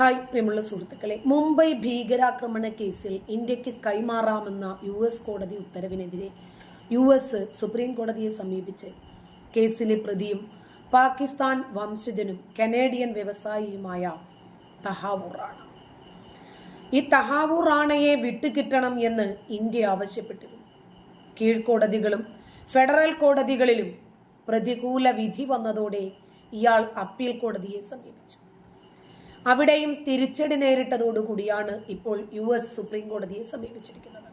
Hi പ്രിയമുള്ള സുഹൃത്തുക്കളെ. മുംബൈ ഭീകരാക്രമണ കേസിൽ ഇന്ത്യയ്ക്ക് കൈമാറാമെന്ന യു എസ് കോടതി ഉത്തരവിനെതിരെ യു എസ് സുപ്രീം കോടതിയെ സമീപിച്ച് കേസിലെ പ്രതിയും പാകിസ്ഥാൻ വംശജനും കനേഡിയൻ വ്യവസായിയുമായ തഹാവൂർ റാണ ഈ തഹാവൂർ റാണയെ വിട്ടുകിട്ടണം എന്ന് ഇന്ത്യ ആവശ്യപ്പെട്ടിരുന്നു. കീഴ്ക്കോടതികളും ഫെഡറൽ കോടതികളിലും പ്രതികൂല വിധി വന്നതോടെ ഇയാൾ അപ്പീൽ കോടതിയെ സമീപിച്ചു. അവിടെയും തിരിച്ചടി നേരിട്ടതോടുകൂടിയാണ് ഇപ്പോൾ യു എസ് സുപ്രീം കോടതിയെ സമീപിച്ചിരിക്കുന്നത്.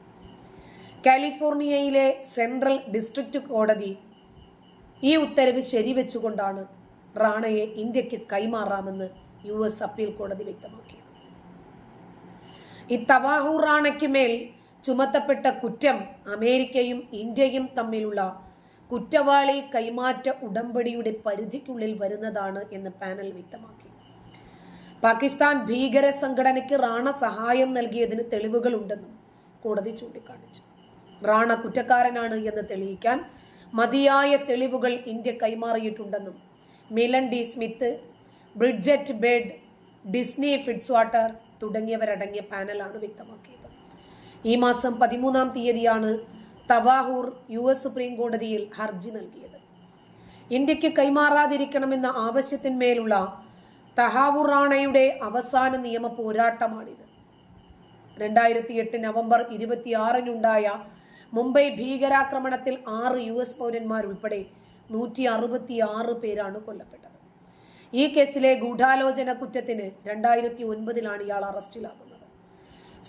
കാലിഫോർണിയയിലെ സെൻട്രൽ ഡിസ്ട്രിക്ട് കോടതി ഈ ഉത്തരവ് ശരിവെച്ചുകൊണ്ടാണ് റാണയെ ഇന്ത്യയ്ക്ക് കൈമാറാമെന്ന് യു എസ് അപ്പീൽ കോടതി വ്യക്തമാക്കിയത്. ഈ തവാഹു റാണയ്ക്ക് മേൽ ചുമത്തപ്പെട്ട കുറ്റം അമേരിക്കയും ഇന്ത്യയും തമ്മിലുള്ള കുറ്റവാളി കൈമാറ്റ ഉടമ്പടിയുടെ പരിധിക്കുള്ളിൽ വരുന്നതാണ് എന്ന് പാനൽ വ്യക്തമാക്കി. പാകിസ്ഥാൻ ഭീകര സംഘടനയ്ക്ക് റാണ സഹായം നൽകിയതിന് തെളിവുകളുണ്ടെന്നും കോടതി ചൂണ്ടിക്കാണിച്ചു. റാണ കുറ്റക്കാരനാണ് എന്ന് തെളിയിക്കാൻ മതിയായ തെളിവുകൾ India കൈമാറിയിട്ടുണ്ടെന്നും Milan D Smith Bridget Bed Disney Fitzwalter തുടങ്ങിയവരടങ്ങിയ പാനലാണ് വ്യക്തമാക്കിയത്. ഈ മാസം പതിമൂന്നാം തീയതിയാണ് തവാഹൂർ യു എസ് സുപ്രീം കോടതിയിൽ ഹർജി നൽകിയത്. ഇന്ത്യയ്ക്ക് കൈമാറാതിരിക്കണമെന്ന ആവശ്യത്തിന്മേലുള്ള തഹാവൂർ റാണയുടെ അവസാന നിയമ പോരാട്ടമാണിത്. രണ്ടായിരത്തി എട്ട് നവംബർ ഇരുപത്തിയാറിനുണ്ടായ മുംബൈ ഭീകരാക്രമണത്തിൽ ആറ് യു എസ് പൗരന്മാർ ഉൾപ്പെടെ നൂറ്റി അറുപത്തി ആറ് പേരാണ് കൊല്ലപ്പെട്ടത്. ഈ കേസിലെ ഗൂഢാലോചന കുറ്റത്തിന് രണ്ടായിരത്തി ഒൻപതിലാണ് ഇയാൾ അറസ്റ്റിലാകുന്നത്.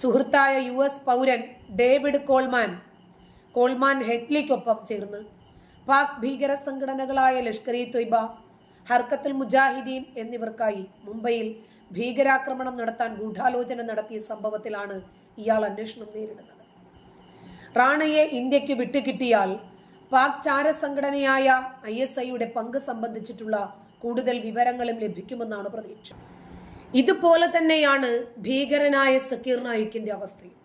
സുഹൃത്തായ യു എസ് പൗരൻ ഡേവിഡ് കോൾമാൻ കോൾമാൻ ഹെഡ്ലിക്കൊപ്പം ചേർന്ന് പാക് ഭീകര സംഘടനകളായ ലഷ്കർ ഇ തൊയ്ബ ഹർക്കത്തുൽ മുജാഹിദീൻ എന്നിവർക്കായി മുംബൈയിൽ ഭീകരാക്രമണം നടത്താൻ ഗൂഢാലോചന നടത്തിയ സംഭവത്തിലാണ് ഇയാൾ അന്വേഷണം നേരിടുന്നത്. റാണയെ ഇന്ത്യയ്ക്ക് വിട്ടുകിട്ടിയാൽ പാക് ചാരസംഘടനയായ ഐ എസ് ഐയുടെ പങ്ക് സംബന്ധിച്ചിട്ടുള്ള കൂടുതൽ വിവരങ്ങളും ലഭിക്കുമെന്നാണ് പ്രതീക്ഷ. ഇതുപോലെ തന്നെയാണ് ഭീകരനായ സക്കീർ നായിക്കിന്റെ അവസ്ഥയും.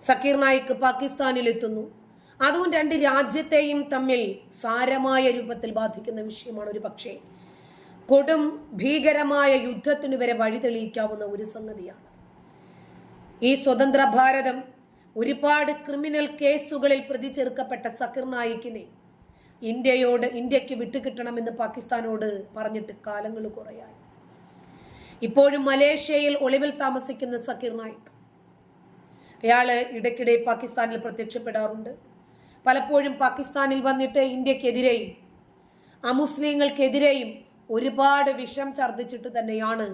സക്കീർ നായിക്ക് പാകിസ്ഥാനിൽ എത്തുന്നു അതും രണ്ട് രാജ്യത്തെയും തമ്മിൽ സാരമായ രൂപത്തിൽ ബാധിക്കുന്ന വിഷയമാണ് ഒരു പക്ഷേ കൊടും ഭീകരമായ യുദ്ധത്തിനു വരെ വഴി തെളിയിക്കാവുന്ന ഒരു സംഗതിയാണ്. ഈ സ്വതന്ത്ര ഭാരതം ഒരുപാട് ക്രിമിനൽ കേസുകളിൽ പ്രതി ചേർക്കപ്പെട്ട സക്കീർ നായിക്കിനെ ഇന്ത്യയോട് ഇന്ത്യയ്ക്ക് വിട്ടുകിട്ടണമെന്ന് പാകിസ്ഥാനോട് പറഞ്ഞിട്ട് കാലങ്ങൾ കുറയായി. ഇപ്പോഴും മലേഷ്യയിൽ ഒളിവിൽ താമസിക്കുന്ന സക്കീർ നായിക് അയാൾ ഇടയ്ക്കിടെ പാകിസ്ഥാനിൽ പ്രത്യക്ഷപ്പെടാറുണ്ട്. പലപ്പോഴും പാകിസ്ഥാനിൽ വന്നിട്ട് ഇന്ത്യക്കെതിരെയും അമുസ്ലിങ്ങൾക്കെതിരെയും ഒരുപാട് വിഷം ഛർദ്ദിച്ചിട്ട് തന്നെയാണ്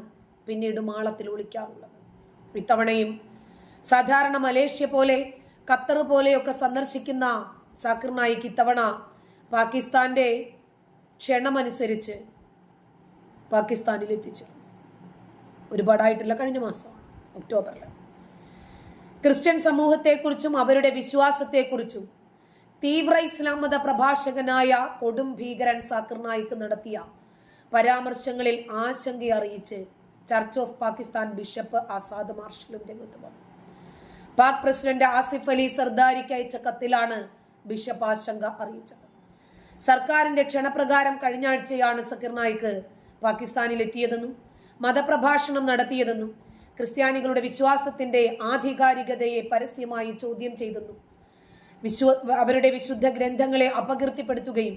പിന്നീട് മാളത്തിൽ ഒളിക്കാറുള്ളത്. ഇത്തവണയും സാധാരണ മലേഷ്യ പോലെ ഖത്തർ പോലെയൊക്കെ സന്ദർശിക്കുന്ന സാക്കിർ നായിക് ഇത്തവണ പാകിസ്ഥാന്റെ ക്ഷണമനുസരിച്ച് പാകിസ്ഥാനിൽ എത്തിച്ചു ഒരുപാടായിട്ടില്ല കഴിഞ്ഞ മാസം ഒക്ടോബറിൽ ക്രിസ്ത്യൻ സമൂഹത്തെക്കുറിച്ചും അവരുടെ വിശ്വാസത്തെക്കുറിച്ചും തീവ്ര ഇസ്ലാം മത പ്രഭാഷകനായ കൊടും ഭീകരൻ സാക്കിർ നായിക്ക് നടത്തിയ പരാമർശങ്ങളിൽ ആശങ്ക അറിയിച്ച് church of Pakistan bishop Azad മാർഷലും രംഗത്ത് വന്നു. പാക് പ്രസിഡന്റ് ആസിഫ് അലി സർദാരിക്ക് അയച്ച കത്തിലാണ് ബിഷപ്പ് ആശങ്ക അറിയിച്ചത്. സർക്കാരിന്റെ ക്ഷണപ്രകാരം കഴിഞ്ഞ ആഴ്ചയാണ് സക്കിർ നായിക്ക് പാകിസ്ഥാനിൽ എത്തിയതെന്നും മതപ്രഭാഷണം നടത്തിയതെന്നും ക്രിസ്ത്യാനികളുടെ വിശ്വാസത്തിന്റെ ആധികാരികതയെ പരസ്യമായി ചോദ്യം ചെയ്തെന്നും വിശ്വ അവരുടെ വിശുദ്ധ ഗ്രന്ഥങ്ങളെ അപകീർത്തിപ്പെടുത്തുകയും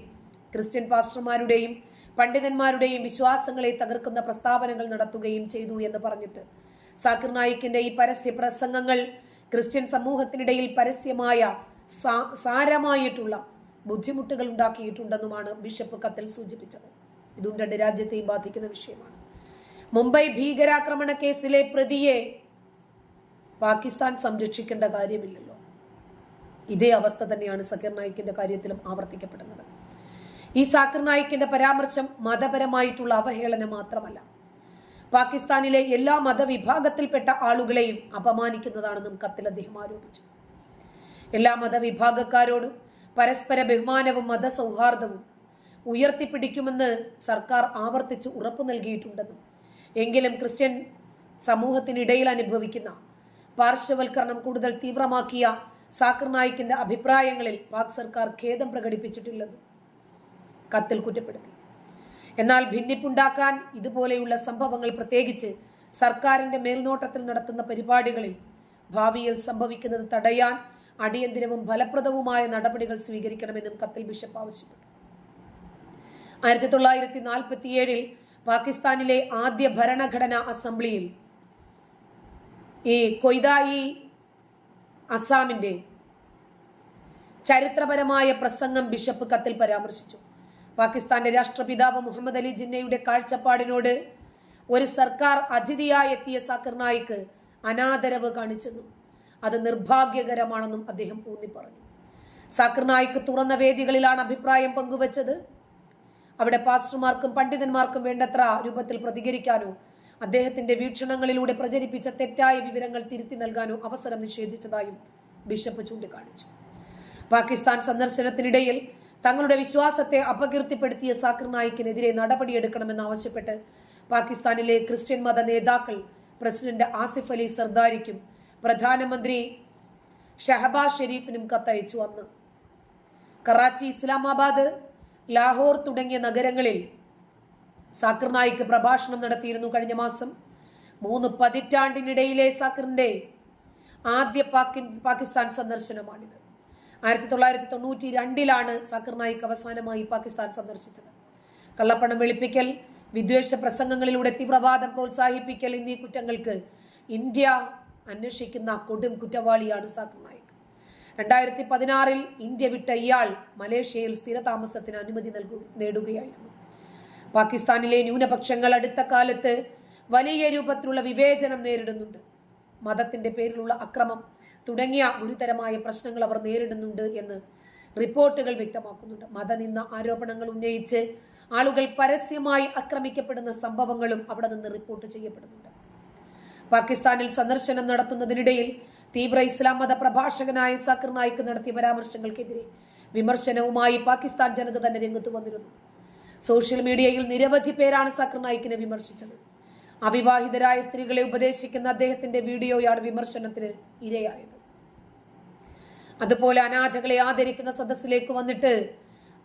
ക്രിസ്ത്യൻ പാസ്റ്റർമാരുടെയും പണ്ഡിതന്മാരുടെയും വിശ്വാസങ്ങളെ തകർക്കുന്ന പ്രസ്താവനകൾ നടത്തുകയും ചെയ്തു എന്ന് പറഞ്ഞിട്ട്. സാക്കിർ നായിക്കിന്റെ ഈ പരസ്യ പ്രസംഗങ്ങൾ ക്രിസ്ത്യൻ സമൂഹത്തിനിടയിൽ പരസ്യമായ സാരമായിട്ടുള്ള ബുദ്ധിമുട്ടുകൾ ഉണ്ടാക്കിയിട്ടുണ്ടെന്നുമാണ് ബിഷപ്പ് കത്തിൽ സൂചിപ്പിച്ചത്. ഇതും രണ്ട് രാജ്യത്തെയും ബാധിക്കുന്ന വിഷയമാണ്. മുംബൈ ഭീകരാക്രമണ കേസിലെ പ്രതിയെ പാകിസ്ഥാൻ സംരക്ഷിക്കേണ്ട കാര്യമില്ലല്ലോ. ഇതേ അവസ്ഥ തന്നെയാണ് സക്കീർ നായിക്കിന്റെ കാര്യത്തിലും ആവർത്തിക്കപ്പെടുന്നത്. ഈ സാക്കിർ നായിക്കിന്റെ പരാമർശം മതപരമായിട്ടുള്ള അവഹേളനം മാത്രമല്ല. പാകിസ്ഥാനിലെ എല്ലാ മതവിഭാഗത്തിൽപ്പെട്ട ആളുകളെയും അപമാനിക്കുന്നതാണെന്നും കത്തിൽ അദ്ദേഹം ആരോപിച്ചു. എല്ലാ മതവിഭാഗക്കാരോടും പരസ്പര ബഹുമാനവും മതസൗഹാർദ്ദവും ഉയർത്തിപ്പിടിക്കുമെന്ന് സർക്കാർ ആവർത്തിച്ച് ഉറപ്പു നൽകിയിട്ടുണ്ടെന്നും എങ്കിലും ക്രിസ്ത്യൻ സമൂഹത്തിനിടയിൽ അനുഭവിക്കുന്ന പാർശ്വവൽക്കരണം കൂടുതൽ തീവ്രമാക്കിയ സാക്കർ നായിക്കിന്റെ അഭിപ്രായങ്ങളിൽ പാക് സർക്കാർ ഖേദം പ്രകടിപ്പിച്ചിട്ടില്ലെന്നും കത്തിൽ കുറ്റപ്പെടുത്തി. എന്നാൽ ഭിന്നിപ്പുണ്ടാക്കാൻ ഇതുപോലെയുള്ള സംഭവങ്ങൾ പ്രത്യേകിച്ച് സർക്കാരിന്റെ മേൽനോട്ടത്തിൽ നടത്തുന്ന പരിപാടികളിൽ ഭാവിയിൽ സംഭവിക്കുന്നത് തടയാൻ അടിയന്തിരവും ഫലപ്രദവുമായ നടപടികൾ സ്വീകരിക്കണമെന്നും കത്തിൽ ബിഷപ്പ് ആവശ്യപ്പെട്ടു. ആയിരത്തി തൊള്ളായിരത്തി നാൽപ്പത്തിയേഴിൽ പാകിസ്ഥാനിലെ ആദ്യ ഭരണഘടനാ അസംബ്ലിയിൽ ഈ കൊയ്തായി അസാമിന്റെ ചരിത്രപരമായ പ്രസംഗം ബിഷപ്പ് കത്തിൽ പരാമർശിച്ചു. പാകിസ്ഥാന്റെ രാഷ്ട്രപിതാവ് മുഹമ്മദ് അലി ജിന്നയുടെ കാഴ്ചപ്പാടിനോട് ഒരു സർക്കാർ അതിഥിയായി എത്തിയ സാക്കിർ നായിക്ക് അനാദരവ് കാണിച്ചെന്നും അത് നിർഭാഗ്യകരമാണെന്നും അദ്ദേഹം ഊന്നി പറഞ്ഞു സാക്കിർ നായിക്ക് തുറന്ന വേദികളിലാണ് അഭിപ്രായം പങ്കുവച്ചത്. അവിടെ പാസ്റ്റർമാർക്കും പണ്ഡിതന്മാർക്കും വേണ്ടത്ര രൂപത്തിൽ പ്രതികരിക്കാനോ അദ്ദേഹത്തിന്റെ വീക്ഷണങ്ങളിലൂടെ പ്രചരിപ്പിച്ച തെറ്റായ വിവരങ്ങൾ തിരുത്തി നൽകാനോ അവസരം നിഷേധിച്ചതായും ബിഷപ്പ് ചൂണ്ടിക്കാണിച്ചു. പാകിസ്ഥാൻ സന്ദർശനത്തിനിടയിൽ തങ്ങളുടെ വിശ്വാസത്തെ അപകീർത്തിപ്പെടുത്തിയ സാക്കിർ നായിക്കിനെതിരെ നടപടിയെടുക്കണമെന്ന് ആവശ്യപ്പെട്ട് പാകിസ്ഥാനിലെ ക്രിസ്ത്യൻ മത നേതാക്കൾ പ്രസിഡന്റ് ആസിഫ് അലി സർദാരിക്കും പ്രധാനമന്ത്രി ഷഹബാസ് ഷെരീഫിനും കത്തയച്ചു അന്ന്. കറാച്ചി ഇസ്ലാമാബാദ് ലാഹോർ തുടങ്ങിയ നഗരങ്ങളിൽ സാക്കിർ നായിക്ക് പ്രഭാഷണം നടത്തിയിരുന്നു കഴിഞ്ഞ മാസം. മൂന്ന് പതിറ്റാണ്ടിനിടയിലെ സാക്കിറിന്റെ ആദ്യ പാകിസ്ഥാൻ സന്ദർശനമാണിത്. ആയിരത്തി തൊള്ളായിരത്തി തൊണ്ണൂറ്റി രണ്ടിലാണ് സാക്കിർ നായിക് അവസാനമായി പാകിസ്ഥാൻ സന്ദർശിച്ചത്. കള്ളപ്പണം വെളുപ്പിക്കൽ വിദ്വേഷ പ്രസംഗങ്ങളിലൂടെ തീവ്രവാദം പ്രോത്സാഹിപ്പിക്കൽ എന്നീ കുറ്റങ്ങൾക്ക് ഇന്ത്യ അന്വേഷിക്കുന്ന കൊടും കുറ്റവാളിയാണ് സാക്കിർ നായിക്. രണ്ടായിരത്തി പതിനാറിൽ ഇന്ത്യ വിട്ട ഇയാൾ മലേഷ്യയിൽ സ്ഥിരതാമസത്തിന് അനുമതി നൽകു നേടുകയായിരുന്നു. പാകിസ്ഥാനിലെ ന്യൂനപക്ഷങ്ങൾ അടുത്ത കാലത്ത് വലിയ രൂപത്തിലുള്ള വിവേചനം നേരിടുന്നുണ്ട്. മതത്തിന്റെ പേരിലുള്ള അക്രമം തുടങ്ങിയ ഗുരുതരമായ പ്രശ്നങ്ങൾ അവർ നേരിടുന്നുണ്ട് എന്ന് റിപ്പോർട്ടുകൾ വ്യക്തമാക്കുന്നുണ്ട്. മതനിന്ന ആരോപണങ്ങൾ ഉന്നയിച്ച് ആളുകൾ പരസ്യമായി ആക്രമിക്കപ്പെടുന്ന സംഭവങ്ങളും അവിടെ നിന്ന് റിപ്പോർട്ട് ചെയ്യപ്പെടുന്നുണ്ട്. പാകിസ്ഥാനിൽ സന്ദർശനം നടത്തുന്നതിനിടയിൽ തീവ്ര ഇസ്ലാം മത പ്രഭാഷകനായ സക്കർ നായിക്ക് നടത്തിയ പരാമർശങ്ങൾക്കെതിരെ വിമർശനവുമായി പാകിസ്ഥാൻ ജനത തന്നെ രംഗത്ത് വന്നിരുന്നു. സോഷ്യൽ മീഡിയയിൽ നിരവധി പേരാണ് സക്കർ നായിക്കിനെ വിമർശിച്ചത്. അവിവാഹിതരായ സ്ത്രീകളെ ഉപദേശിക്കുന്ന അദ്ദേഹത്തിന്റെ വീഡിയോയാണ് വിമർശനത്തിന് ഇരയായത്. അതുപോലെ അനാഥകളെ ആദരിക്കുന്ന സദസ്സിലേക്ക് വന്നിട്ട്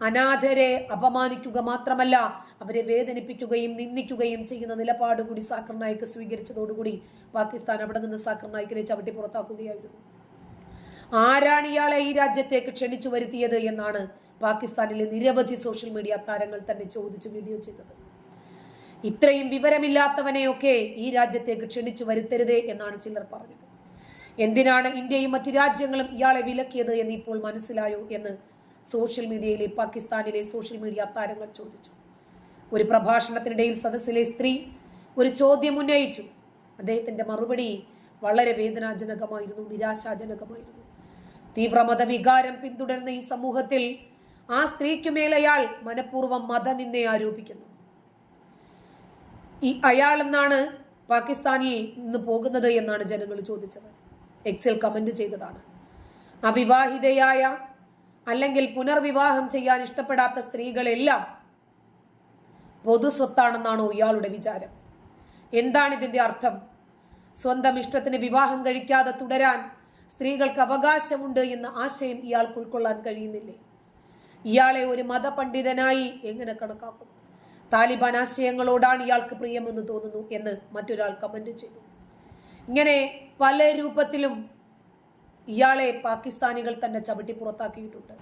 അനാഥരെ അപമാനിക്കുക മാത്രമല്ല അവരെ വേദനിപ്പിക്കുകയും നിന്ദിക്കുകയും ചെയ്യുന്ന നിലപാട് കൂടി സാക്കർ നായിക്ക് സ്വീകരിച്ചതോടുകൂടി പാകിസ്ഥാൻ അവിടെ നിന്ന് സാക്കർ നായിക്കിനെ ചവിട്ടി പുറത്താക്കുകയായിരുന്നു. ആരാണ് ഇയാളെ ഈ രാജ്യത്തേക്ക് ക്ഷണിച്ചു വരുത്തിയത് എന്നാണ് പാകിസ്ഥാനിലെ നിരവധി സോഷ്യൽ മീഡിയ താരങ്ങൾ തന്നെ ചോദിച്ചു വീഡിയോ ചെയ്തത്. ഇത്രയും വിവരമില്ലാത്തവനെയൊക്കെ ഈ രാജ്യത്തേക്ക് ക്ഷണിച്ചു വരുത്തരുതേ എന്നാണ് ചിലർ പറഞ്ഞത്. എന്തിനാണ് ഇന്ത്യയും മറ്റു രാജ്യങ്ങളും ഇയാളെ വിലക്കിയത് എന്ന് ഇപ്പോൾ മനസ്സിലായോ എന്ന് സോഷ്യൽ മീഡിയയിലെ പാകിസ്ഥാനിലെ സോഷ്യൽ മീഡിയ താരങ്ങൾ ചോദിച്ചു. ഒരു പ്രഭാഷണത്തിനിടയിൽ സദസ്സിലെ സ്ത്രീ ഒരു ചോദ്യം ഉന്നയിച്ചു. അദ്ദേഹത്തിന്റെ മറുപടി വളരെ വേദനാജനകമായിരുന്നു നിരാശാജനകമായിരുന്നു. തീവ്ര മതവികാരം പിന്തുടരുന്ന ഈ സമൂഹത്തിൽ ആ സ്ത്രീക്കുമേലയാൾ മനഃപൂർവം മതനിന്നെ ആരോപിക്കുന്നു. ഈ അയാൾ എന്നാണ് പാകിസ്ഥാനിൽ നിന്ന് പോകുന്നത് എന്നാണ് ജനങ്ങൾ ചോദിച്ചത്. എക്സിൽ കമന്റ് ചെയ്തതാണ്. അവിവാഹിതയായ അല്ലെങ്കിൽ പുനർവിവാഹം ചെയ്യാൻ ഇഷ്ടപ്പെടാത്ത സ്ത്രീകളെല്ലാം പൊതു സ്വത്താണെന്നാണോ ഇയാളുടെ വിചാരം. എന്താണ് ഇതിന്റെ അർത്ഥം? സ്വന്തം ഇഷ്ടത്തിന് വിവാഹം കഴിക്കാതെ തുടരാൻ സ്ത്രീകൾക്ക് അവകാശമുണ്ട് എന്ന ആശയം ഇയാൾക്ക് ഉൾക്കൊള്ളാൻ കഴിയുന്നില്ലേ? ഇയാളെ ഒരു മതപണ്ഡിതനായി എങ്ങനെ കണക്കാക്കും? താലിബാൻ ആശയങ്ങളോടാണ് ഇയാൾക്ക് പ്രിയമെന്ന് തോന്നുന്നു എന്ന് മറ്റൊരാൾ കമന്റ് ചെയ്തു. ഇങ്ങനെ പല രൂപത്തിലും ഇയാളെ പാകിസ്ഥാനികൾ തന്നെ ചവിട്ടി പുറത്താക്കിയിട്ടുണ്ട്.